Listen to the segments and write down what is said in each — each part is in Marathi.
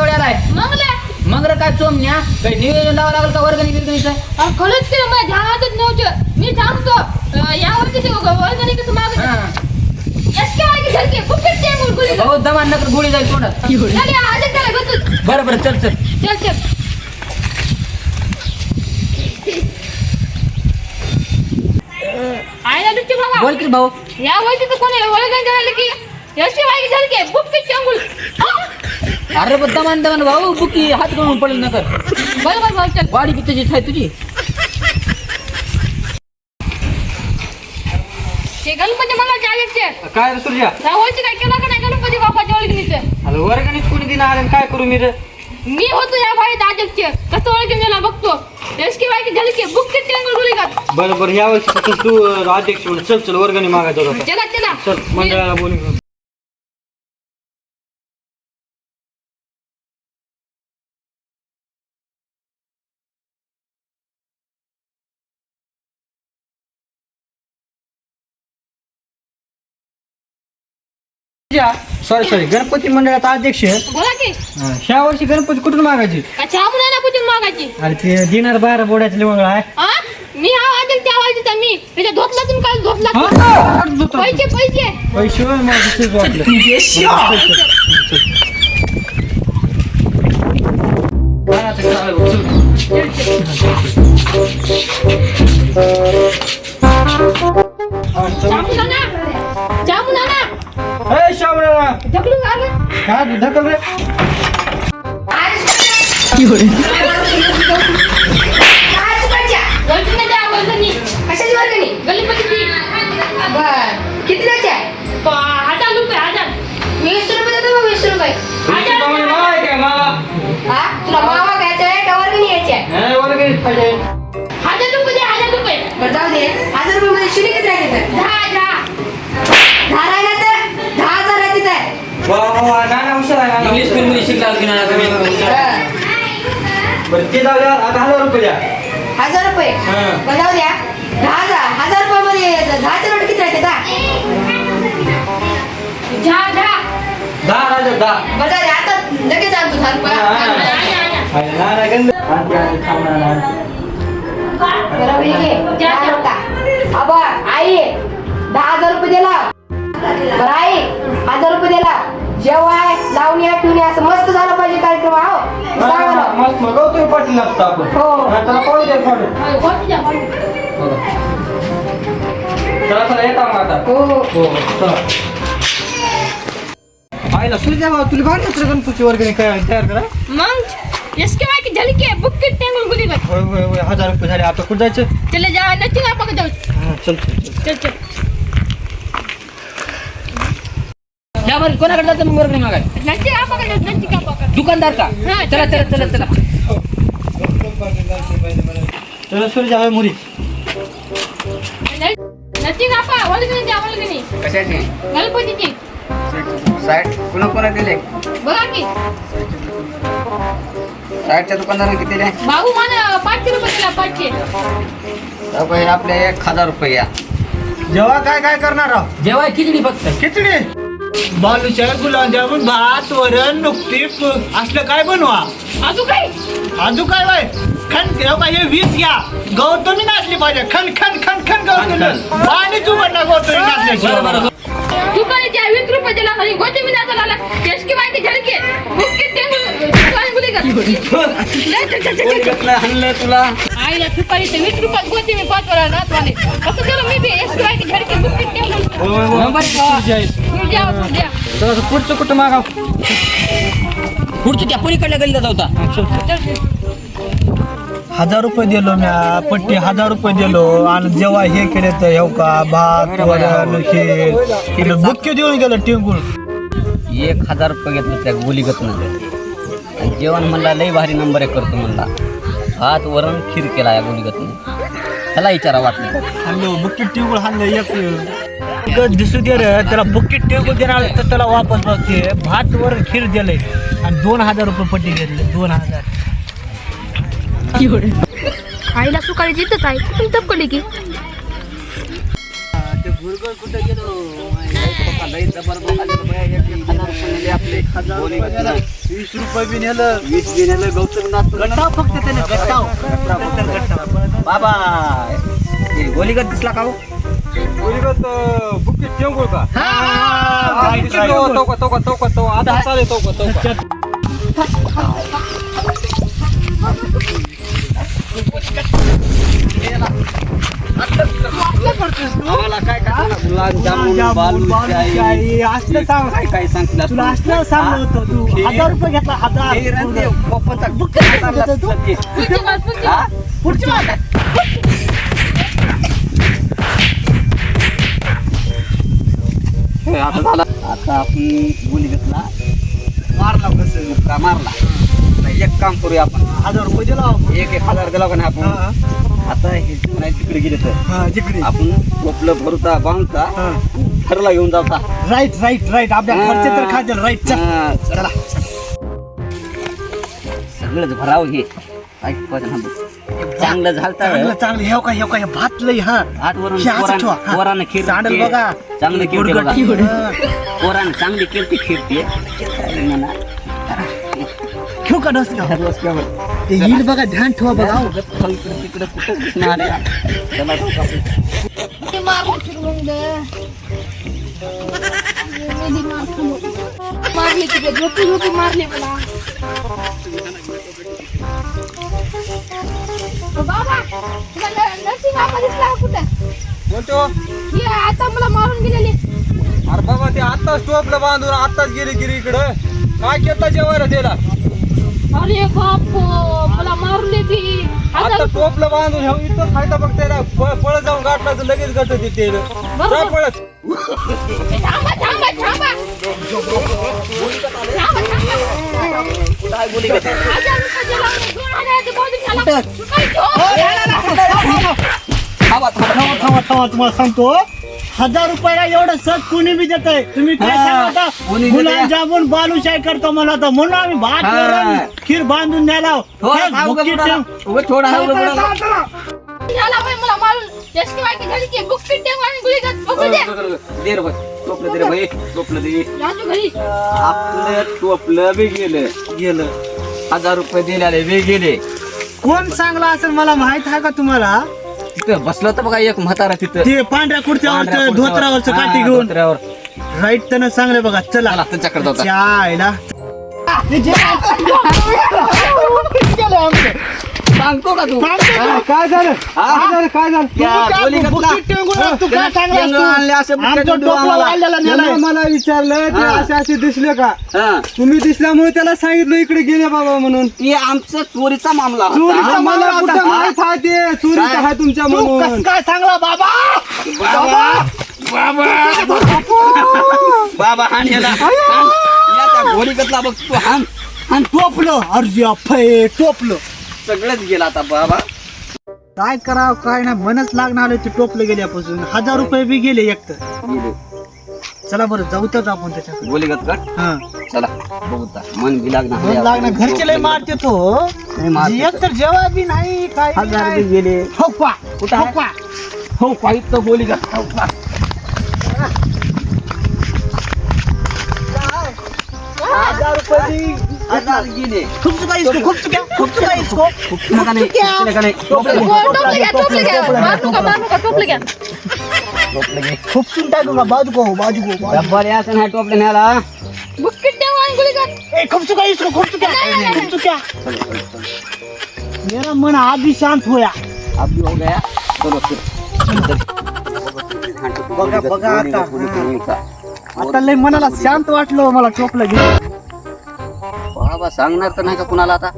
जवळ आलाय मग रे काय चोमण्या? काही नियोजन लावा लागल का वर्गणी बिर्गणीचं? खरंच केलं माझ्या हातात नव्हतं. मी सांगतो अं, या वर्षी ते वर्गणी कसं मागत हा. के ते मुलगुली भाऊ दमान नकर गोळी जाईल तोंडात. चल त्याला बरं बरं चल चल. चल चल. आयला दुसरी बाबा. बोल की भाऊ. या वर्षी तर कोणी वर्गणी झालं की एस के वागे झलके बुकेट ते मुल. अरे पण दमान दमान भाऊ बुकी हात करून पडेल नकर बरोबर भाऊ चल. वाडी किती आहे तुझी. ते गणपती मला जायचे काय रे या वर्षी काय केलं का नाही गणपती बाप्पाच्या वर्गणीचं अरे वर्गणीत कोणी दिना आलं काय करू मी रे? मी होतो या भाईत अध्यक्ष कसं ओळखून गेला बघतो. एस के वागे झलके बुकेट ते मुलगुली का? बरं बरं या वर्षी तू अध्यक्ष म्हणून चल चल वर्गणी मागायचं होता. चला चला. चल मंडळाला बोलून सॉरी सॉरी गणपती मंडळाचा अध्यक्ष बोला की. ह्या वर्षी गणपती कुठून मागायचे? का चहा म्हणा कुठून मागायची? अरे ते दिनार बारा बोड्याचं लिवंगळ आहे. हा? मी हा अध्यक्ष आवायचा मी. त्याच्या काल धोतला. हा? पैसे पैसे. पैसे वाटलं. हा. चहा चहा ए, शामराव, ढकलून आलं काय ढकल रे किती प- हजार रुपये हजार वीस रुपये देतो वीस रुपये पाहुणे नाव आहे का मावा? हा तुला मावा घ्यायचा आहे का वर्गणी घ्यायची आहे वर्गणीत पाहिजे. हजार रुपये द्या हजार रुपये बरं जाऊ दे हजार रुपये मध्ये शिडी किती आहे तिथं दहा दहा दहा राहिला तर दहा हजार आहे तिथं वा, वा, वा, नाना हुशार आहे, नाना इंग्लिश हुशार स्कूल मध्ये शिकला की नाही तुम्ही. आहे. बरं ते जाऊ द्या आता हजार रुपये द्या. हजार रुपये? हा. बरं जाऊ द्या. दहा हजार. हजार रुपये मध्ये दहाच्या नोट किती राहते? दहा. दहा दहा. राजा दहा बरं जाऊ दे आता लगेच आणतो दहा रुपये. नाना गंध. आणते, आणते, थांब, नाना, आई दहा हजार रुपये दिला. बरं आई हजार रुपये दिला. जेवाय लावणी पिवणी असं मस्त झालं पाहिजे कार्यक्रम आहो हा, सांगा ना. मस्त मग गौतमी पाटील लागतो आपण हो. हा, त्याला पाहू. चला चला येता मग आता. हो हो. हो चला. आईला सूर्या भाऊ तुला भारी नसतं गणपती वर्गणी काय तयार करा. मग? के झलके बुकेट ते मुलगुली का होय होय होय हजार रुपये झाले. आता कुठं जायचं? चले जा नक्की आपण जाऊ. हा, चल चल. चल चल. बरं कोणाकडे जातं मग वर्गणी मागाय दुकानदार का? हा, चला चला चला चला सूर्या मुरी. द्या कशाची? गणपतीची. दिले? बघा की. किती दिले? भाऊ मला पाचशे रुपये दिला पाचशे. हे आपले एक हजार रुपये या. जेव्हा काय काय करणार आहो? जेव्हा खिचडी फक्त. खिचडी? बालुशाही गुलाबजामुन भात वरण नुकती असलं काय बनवा? अजून काय? अजून काय बाय? खन ठेव का हे वीस घ्या. गौतमी नाचली पाहिजे. खन खन खन खन गौतमी आणि तू म्हणणार गौतमी नाचल्याशिवाय बरं बरं. दुकानाच्या वीस रुपये दिला आणि गोटे मी नाचा लागला एस के. वागे झलके बुकेट ते. मुलगुली का चल, चल, चल, चल, चल. आणलं तुला? आईला सुपारी ते वीस रुपयात गोटे मी पाच वेळा नाचवाले कसं केलं मी बी एस के वागे झलके बुकेट ते द्या पुढचं कुठं मागा पुढची त्या पलीकडल्या गल्लीला होता. हजार रुपये दिलो म्या पट्टी हजार रुपये दिलो. आणि जेव्हा हे केले तर हे का भात वरण खीर. बुक्के देऊन गेलं टिंगूळ एक हजार रुपये घेतलं त्या गोलीगत आणि जेवण म्हणला लई भारी नंबर एक करतो म्हणला. भात वरण खीर केला या गोलीगतनं. त्याला विचारा वाटलं. हल्लो बुक्की टिंगूळ हल्लं एक. दिसू दे रे त्याला बुक्की टिंगूळ देणार तर त्याला वापस बघते. भात वरण खीर दिले आणि दोन हजार रुपये पट्टी घेतले. दोन हजार. आईला सुकाळी जिथंच आहे कुठून टपकली की. नेले वीस रुपये बी नेलं. वीस गेलेलं गौतम गट्टाव फक्त त्याने गट्टाव गट्टाव बाबा हे गोलीगत दिसला का हो? बुकिट टेंगुळ का हा, हा, हा, तो का तो का तो का तो आता चालेल तो का तो आता झाला. आता आपण गोली घेतला. मारला कसं? मुक्का मारला? आता एक काम करूया आपण. हजार रुपये दिला. एक एक हजार दिला का नाही आपण? आता हे नाही तिकडे गेले तर. हा, जिकडे. आपण टोपलं भरता बांधता. घरला घेऊन जाता राईट राईट राईट आपल्या. घरचे तर खातील. राईट चल. सगळंच भराव हे. ऐकपाच ना चांगलं चांगलं झालं चांगलं हे का हे का हे भात लय हा हे असं ठेवा, हा. पोरानं खीर सांडल बघा. चांगलं खीर बघा. गुडगुड. हा. पोरानं चांगली केली खीर ते काय म्हणा ठेवू का नसतं का? ते येईल बघा ध्यान ठेवा बघा हो. इकडे तिकडे कुठं दिसणार आहे? चला जाऊ का आपण? ते मारून फिरवून दे. मेली मारून. मारली तिथे झोपी झोपी मारली मला ओ बाबा तुला न- नरसिंह बाबा दिसला का कुठं? बोलतो. हे आता मला मारून गेलेले. अरे बाबा ते आताच टोपलं बांधून आताच गेली गिरी इकडं. काय केलं जेवायला त्याला? अरे बाप मला मारले ती. आता टोपलं बांधून ह्यो इथं खायला बघ त्याला प- पळत जाऊन गाठला तर लगेच गट देते. बरोबर. पळत. ते? थांबा. थांबा थांबा थांबा तुम्हाला सांगतो हजार रुपयाला एवढं सज कोणी बी देत तुम्ही काय हा, सांगता कोणी देतंय? गुलाबजामुन बालुशाही करतो मला तर म्हणून आम्ही भात हा. वरण, खीर बांधून न्याला हो, हा, उगा बुडाला. उगा थोडा उगा बुडाला. झाला बाई मला मारून यशकी बाईकी झाली की बुक पिट टेंग आणि गुळी घात बघू दे. दे रे बाई. टोपलं दे रे बाई. टोपलं दे. राजू घरी. आपलं टोपलं बी गेलं. गेलं. हजार रुपये दिलेले बी गेले. कोण चांगला असेल मला माहीत आहे का तुम्हाला? तिथं बसलं तर बघा एक म्हातारा तिथं ते पांढऱ्या कुर्त्यावर. धोत्रावरचं हा, काठी घेऊन. राईट त्यानं चांगले बघा चला चला त्यांच्याकडे जाऊ. चायला सांगतो का तू? काय झालं? काय झालं? काय झालं? त्या. तू काय? आणले असे आमचा टोपला आम्हाला. वाढलेला नेलाय. त्यानं मला विचारलं ते हा. असे असे दिसले का? हा. तुम्ही दिसल्यामुळे त्याला सांगितलं इकडे गेले बाबा म्हणून. ते आमचा चोरीचा मामला होता. चोरीचा हा, मला मामला कुठं. माहीत आहे ते? चोरीचं काय? आहे तुमच्या तू म्हणून. कस काय सांगला बाबा? बाबा. हाण याला. हाण. या त्या गोली घातला बघ तू हाण. हाण टोपलं अर्जी अफय टोपलं. सगळंच गेला आता बाबा. काय करावं काय नाही. मनच लागणार आलं ते टोपलं गेल्यापासून. हजार रुपये बी गेले एक तर. चला बरं जाऊ त्याच आपण त्याच्याकडे गोली घात कट हा. चला बघू आता. मन बी लागणार मन लागणार घरचे लय मारते तो लय मारते एक तर जेव्हा बी नाही काय बी हजार नाही. बी गेले. हो पा कुठं हो आहे? पा हो पाहिजे तर गोली घात हो पा. हजार रुपये बी. हजार गेले खूप चुका इसको खूप चुक्या खूप चुका इसको कुठलं का नाही कुठलं का नाही टोपलं घे. हो, टोपलं घ्या टोपलं घ्या मारू नका मारू नका टोपलं घ्या टोपलं घे. खूप चुन टाकू का बाजू को बाजू को बाजू डब्बा रे असं नाही टोपलं न्याला बुक पिट टेंग आणि गुळी घात ए, खूप चुका इसको खूप चुक्या खूप चुक्या मेरा मन अभी शांत होया अब भी हो गया चलो फिर बघा, बघा आता. आता लय मनाला शांत वाटलं मला टोपलं घे बाबा सांगणार तर नाही का कुणाला आता?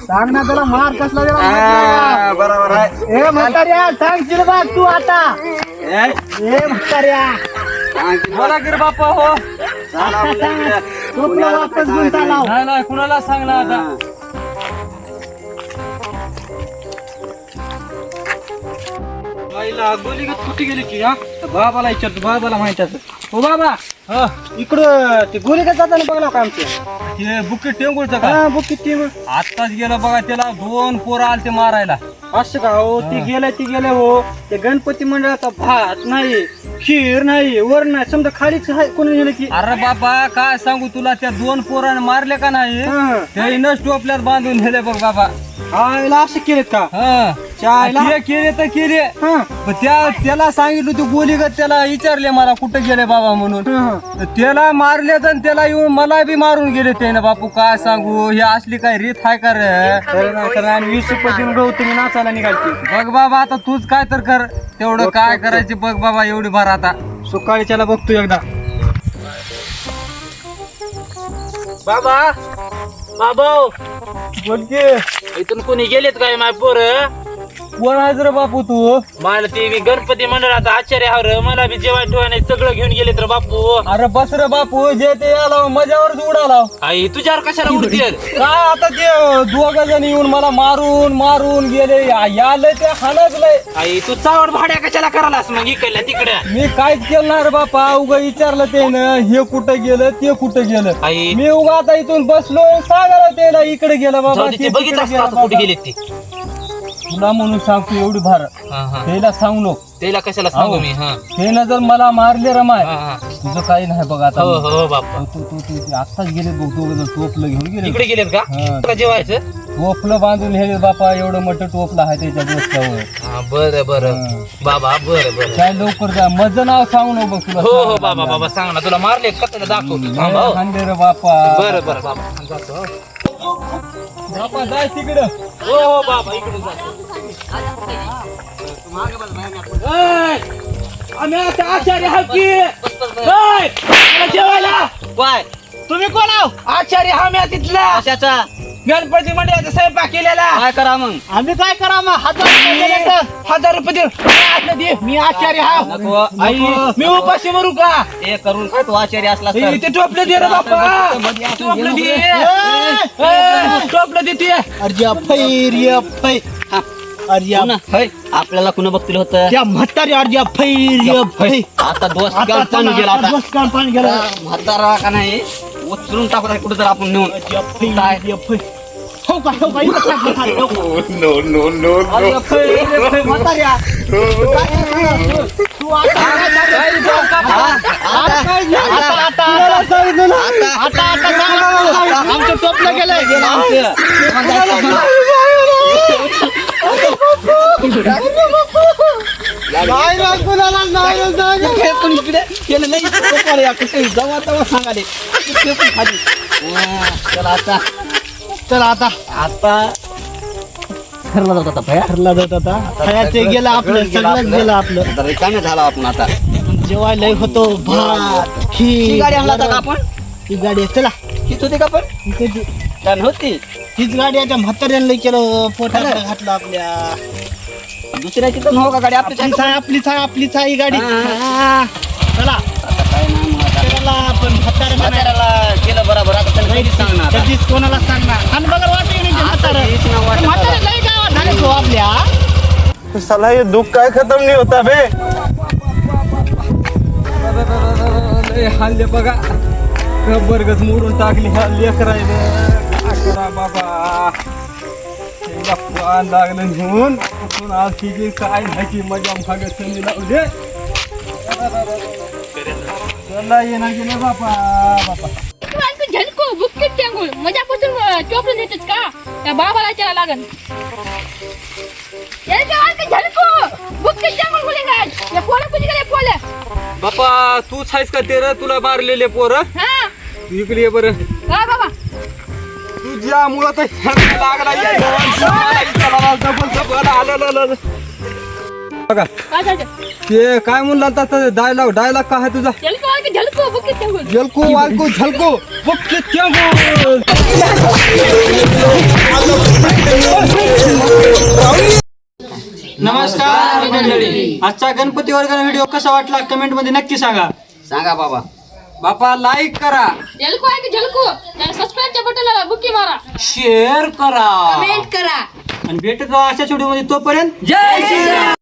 सांग ना त्याला मार कसला दिला? बरोबर आहे. ए म्हाताऱ्या सांगशील बा तू आता. ए, ए म्हाताऱ्या. सांग की बोला गिर बाप्पा हो. चला वापस नाही नाही कुणाला सांगणार आता? हा. आईला गोली कुठे गेली की हा? बाबाला विचारतो बाबाला माहीत असं हो बाबा. हा, इकडं ते गोली का जाताना बघला का आमचं. हे बुके टेंगुळचं का हा बुक किती आत्ताच गेलं बघा त्याला दोन पोरं आले ते मारायला. असं का हो? ती गेले ती गेले हो. ते गणपती मंडळाचा भात नाही खीर नाही वर नाही समजा खालीच आहे कोणी नेलं की. अरे बाबा काय सांगू तुला त्या दोन पोराने मारले का नाही? हा. ते नस टोपल्यात बांधून नेले बघ बाबा. आईला असं केलेत का? हा. चायला ते केले तर केले. हा. पण त्या त्याला सांगितलं तू गोलीगत त्याला विचारले मला कुठे गेले बाबा म्हणून. हा. त्याला मारले तर त्याला येऊन मला बी मारून गेले त्याने बापू. काय सांगू? ही असली काय रीत आहे का रे? वीस रुपये देऊन गहू तुम्ही नाचायला निघालते. बघ बाबा आता तूच काय तर कर. तेवढं काय करायचे बघ बाबा एवढी भर आता. सुकाळीच्याला बघतो एकदा. बाबा बाबा इथून कोणी गेलेत काय माय पोर? कोण रे बापू तू? मला ते मी गणपती मंडळात आचार्य हावर मला बी जेवण ठेवायला सगळं घेऊन गेलेत रे बापू. अरे बस रे बापू जे ते आला मजावरच उडाला आई तुझ्यावर कशाला उडतील काय आता ते दोघ जण येऊन मला मारून मारून गेले. याले ते हाणचलंय आई तू चावड भाड्या कशाला करालास मग इकडल्या तिकडे? मी काहीच केलं नाही रे बापा. उगा विचारलं ते हे कुठं गेलं ते कुठं गेलं? आई. मी उगा आता इथून बसलो सांगायला त्याला इकडे गेलं बाबा ते ते बघितलं गेलं कुठे. गेलेत ते. तुला म्हणून सांगतो एवढी भार. हा हा. त्याला सांगू नको. त्याला कशाला सांगू मी हा? त्यानं जर मला मारले रमाय हा, हा. तुझं काही नाही बघ आता. हो हो बाप्पा. तू तू तू तू आत्ताच गेले बघ दोघ जण टोपलं घेऊन गेले इकडे गेलेत का? हा. का जेवायचं? टोपलं बांधून हे बापा एवढं मोठं टोपलं आहे त्याच्या डोसक्यावर हा बरं बरं. हा. बाबा बरं बरं. काय लवकर जा. माझं नाव सांगू नको बघ तुला. हो हो बाबा बाबा सांग ना. तुला मारले का? त्याला दाखवतो थांब, हो. खांदे रे बापा. बरं बरं बाबा. जातो हो. बापा जाय तिकडं. हो हो बाबा इकडे जातो. आम्ही आता आचार्य हा की ओय, मला जेवायला काय? तुम्ही कोण आहो? आचार्य हा मी तिथला. कशाचा? गणपती मंडळाचा स्वयंपाक केलेला. काय करा मग? आम्ही काय करा मग? हजार रुपये दिले तर? हजार रुपये आतलं दे. मी आचार्य हा. नको मी उपाशी मरू का? हे करून काय तू आचार्य असला ए, ते टोपलं दे रे बाप्पा. टोपलं दे. ए, टोपलं दे ते. अर्जा फैर या होय आपल्याला कुणा बघतील होतं त्या म्हातारी अर्जा फैर या फै आता दोस्त गाव पाणी गेला आता बस पाणी गेला म्हातारा का नाही उचलून टाकू कुठं तर आपण नेऊन अर्जा फैर या फै हो का हो का इथं टाक, टाक, टाक. अर्जा फैर या फै, म्हाताऱ्या. तू आता आता काय नाही. आता आता आता सांगितलं ना. आता आता सांगितलं. आमचं टोपलं गेलंय गेलं आमचं. नाही ना, कुणाला नाही ना, नाही ना. पण इकडे. केलं नाही टोपाला या कुठे जेव्हा तेव्हा सांगाले. ते पण खाली. चला आता. चला आता. आता ठरला जात आता भया. ठरला जात आता. खायचं गेलं आपलं सगळंच गेलं आपलं. आता रिकामे झाला आपण आता. जेव्हा लय होतो भात ही गाडी आणला होता आपण? ही गाडी. चला. हीच होती का पण नव्हती हीच गाडी आता म्हाताऱ्यानं लय केलं पोटाला घातलं आपल्या. दुसऱ्याची तर नव्ह का गाडी आपली आपलीच आहे आपलीच आहे आपलीच आहे ही गाडी हा. हा. चला आता काय नाही मग आता. चला आपण म्हाताऱ्यानं म्हाताऱ्याला केलं बरोबर आता त्याला कधीच सांगणार आता. कधीच कोणाला सांगणार आणि बघा वाटे नाही ते म्हातारं. हेच नाव वाटत म्हातारं मला. लय गावात झाले तो आपल्या साला ये दुख काय खत्म नहीं होता बे लय हानले बघा बर्गच मोडून टाकली ह्या लेकरायले काय करा बाबा पान लागलं घेऊन. कुठून काय नाही मजा संधी बापा चोपडून देतेस का? त्या बाबाला त्याला लागन. झलको बुक्कीट टेंगुळ बोले काय या कुणी बापा तूच आहेस का ते रे तुला मारलेले पोर? हा. इकडे ये बरं. हा बाबा तुझ्या मुळं तर लागला आलं. बघा ते काय म्हणला डायलॉग डायलॉग काय आहे तुझा? झलको वालको झलको. नमस्कार मंडळी. आजचा गणपती वर्ग व्हिडिओ कसा वाटला? कमेंटमध्ये नक्की सांगा. सांगा बाबा. बापा लाईक करा. झलको आहे की झलको? त्या सबस्क्राईबच्या बटनाला बुक्की मारा. शेअर करा. कमेंट करा. आणि भेटत अशाच व्हिडिओमध्ये तोपर्यंत. जय श्रीराम